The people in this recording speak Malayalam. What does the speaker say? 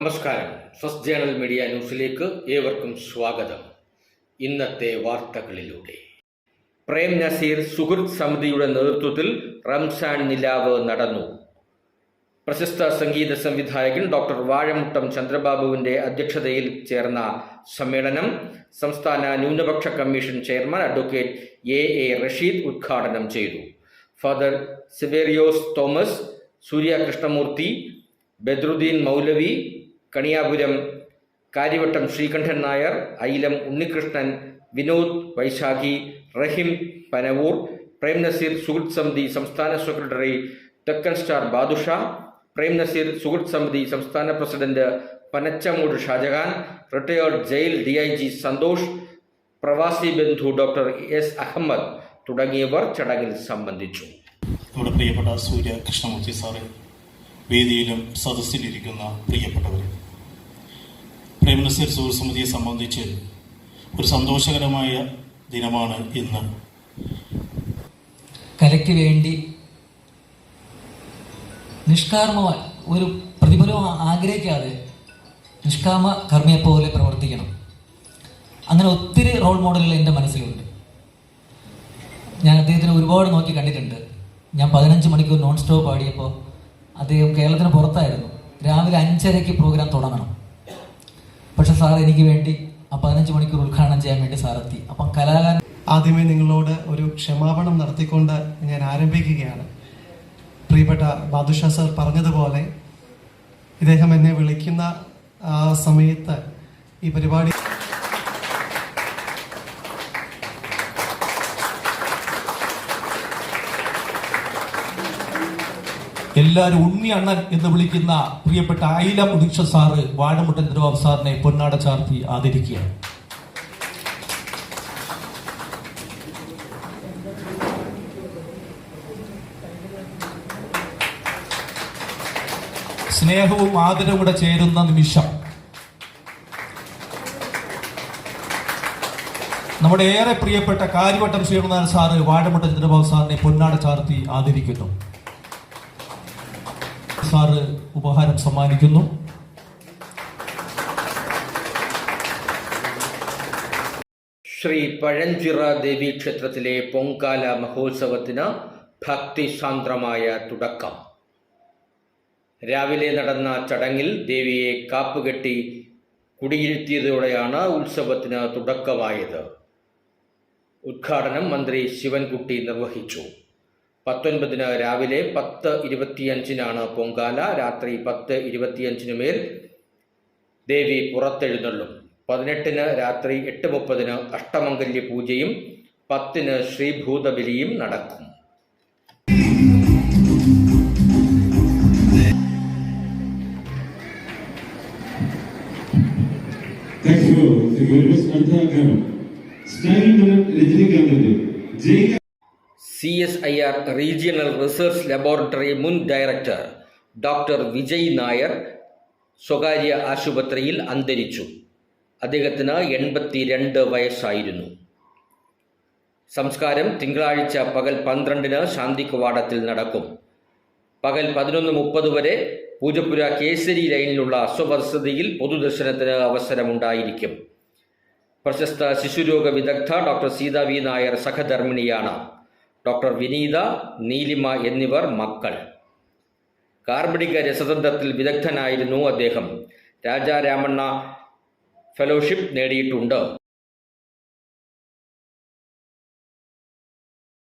നമസ്കാരം. ഫസ്റ്റ് ജേണൽ മീഡിയ ന്യൂസിലേക്ക് ഏവർക്കും സ്വാഗതം. ഇന്നത്തെ വാർത്തകളിലൂടെ. പ്രേം നസീർ സുഹൃത്ത് സമിതിയുടെ നേതൃത്വത്തിൽ റംസാൻ നിലാവ് നടന്നു. പ്രശസ്ത സംഗീത സംവിധായകൻ ഡോക്ടർ വാഴമുട്ടം ചന്ദ്രബാബുവിന്റെ അധ്യക്ഷതയിൽ ചേർന്ന സമ്മേളനം സംസ്ഥാന ന്യൂനപക്ഷ commission chairman advocate A A Rasheed ഉദ്ഘാടനം ചെയ്തു. ഫാദർ സിവേറിയോസ് തോമസ് സൂര്യ കൃഷ്ണമൂർത്തി ബദ്രുദ്ദീൻ മൗലവി കണിയാപുരം കാര്യവട്ടം ശ്രീകണ്ഠൻ നായർ ഐലം ഉണ്ണികൃഷ്ണൻ വിനോദ് വൈശാഖി റഹിം പനവൂർ പ്രേം നസീർ സുഹൃത്ത് സമിതി സംസ്ഥാന സെക്രട്ടറി തെക്കൻ സ്റ്റാർ ബാദുഷ പ്രേം നസീർ സുഹൃത്ത് സമിതി സംസ്ഥാന president Panachamoodu Shajahan retired jail D I G Santhosh പ്രവാസി ബന്ധു ഡോക്ടർ എസ് അഹമ്മദ് തുടങ്ങിയവർ ചടങ്ങിൽ സംബന്ധിച്ചു. നമ്മുടെ പ്രിയപ്പെട്ട സൂര്യ കൃഷ്ണമൂർത്തി സാറ് വേദിയിലും സദസ്സിലിരിക്കുന്ന പ്രിയപ്പെട്ടവരെ പ്രേമനസീർ സമിതിയെ സംബന്ധിച്ച് ഒരു സന്തോഷകരമായ ദിനമാണ് ഇന്ന്. കലയ്ക്ക് വേണ്ടി നിഷ്കാർമ്മമായി ഒരു പ്രതിഫലവും ആഗ്രഹിക്കാതെ നിഷ്കാമ കർമ്മിയെ പോലെ പ്രവർത്തിക്കണം. അങ്ങനെ ഒത്തിരി റോൾ മോഡലുകൾ എന്റെ മനസ്സിലുണ്ട്. ഞാൻ അദ്ദേഹത്തിന് ഒരുപാട് നോക്കി കണ്ടിട്ടുണ്ട്. ഞാൻ പതിനഞ്ച് മണിക്കൂർ നോൺ സ്റ്റോപ്പ് പാടിയപ്പോൾ അദ്ദേഹം കേരളത്തിന് പുറത്തായിരുന്നു. രാവിലെ അഞ്ചരയ്ക്ക് പ്രോഗ്രാം തുടങ്ങണം. പക്ഷെ സാർ എനിക്ക് വേണ്ടി ആ പതിനഞ്ച് മണിക്കൂർ ഉദ്ഘാടനം ചെയ്യാൻ വേണ്ടി സാർ എത്തി. അപ്പം കലാകാരൻ ആദ്യമേ നിങ്ങളോട് ഒരു ക്ഷമാപണം നടത്തിക്കൊണ്ട് ഞാൻ ആരംഭിക്കുകയാണ്. പ്രിയപ്പെട്ട ബാദുഷാ സാർ പറഞ്ഞതുപോലെ ഇദ്ദേഹം എന്നെ വിളിക്കുന്ന ആ സമയത്ത് ഈ പരിപാടി എല്ലാവരും ഉണ്ണി അണ്ണൻ എന്ന് വിളിക്കുന്ന പ്രിയപ്പെട്ട ആയില മുദീക്ഷ സാറ് വാഴമുട്ടൻ ദ്രവാബ് സാറിനെ പൊന്നാട ചാർത്തി ആദരിക്കുകയാണ്. സ്നേഹവും ആദരവും കൂടെ ചേരുന്ന നിമിഷം. നമ്മുടെ ഏറെ പ്രിയപ്പെട്ട കാര്യവട്ടം ശ്രീകുമാർ സാറ് വാഴമുട്ടൻ ചന്ദ്രബാബു സാറിനെ പൊന്നാട ചാർത്തി ആദരിക്കുന്നു. സാറ് ഉപഹാരം സമ്മാനിക്കുന്നു. ശ്രീ പഴഞ്ചിറ ദേവി ക്ഷേത്രത്തിലെ പൊങ്കാല മഹോത്സവത്തിന് ഭക്തിസാന്ദ്രമായ തുടക്കം. രാവിലെ നടന്ന ചടങ്ങിൽ ദേവിയെ കാപ്പുകെട്ടി കുടിയിരുത്തിയതോടെയാണ് ഉത്സവത്തിന് തുടക്കമായത്. ഉദ്ഘാടനം മന്ത്രി ശിവൻകുട്ടി നിർവഹിച്ചു. പത്തൊൻപതിന് രാവിലെ പത്ത് ഇരുപത്തിയഞ്ചിനാണ് പൊങ്കാല. രാത്രി പത്ത് ഇരുപത്തിയഞ്ചിന് മേൽ ദേവി പുറത്തെഴുന്നള്ളും. പതിനെട്ടിന് രാത്രി എട്ട് മുപ്പതിന് അഷ്ടമംഗല്യ പൂജയും പത്തിന് ശ്രീഭൂതബലിയും നടക്കും. Thank you. Thank you very much. അടുത്ത ഗാനം സ്റ്റൈൽ നടൻ രജനികാന്തിന്റെ ജയ് C S I R regional research laboratory മുൻ ഡയറക്ടർ ഡോക്ടർ വിജയ് നായർ സ്വകാര്യ ആശുപത്രിയിൽ അന്തരിച്ചു. അദ്ദേഹത്തിന് എൺപത്തി രണ്ട് വയസ്സായിരുന്നു. സംസ്കാരം തിങ്കളാഴ്ച പകൽ പന്ത്രണ്ടിന് ശാന്തി കവാടത്തിൽ നടക്കും. പകൽ പതിനൊന്ന് മുപ്പത് വരെ പൂജപ്പുര കേസരി ലൈനിലുള്ള സ്വവസതിയിൽ പൊതുദർശനത്തിന് അവസരമുണ്ടായിരിക്കും. പ്രശസ്ത ശിശുരോഗ വിദഗ്ധ ഡോക്ടർ സീതാവി നായർ സഹധർമ്മിണിയാണ്. ഡോക്ടർ വിനീത നീലിമ എന്നിവർ മക്കൾ. കാർബണിക രസതന്ത്രത്തിൽ വിദഗ്ധനായിരുന്നു അദ്ദേഹം. രാജാ രാജാരാമണ്ണ ഫെലോഷിപ്പ് നേടിയിട്ടുണ്ട്.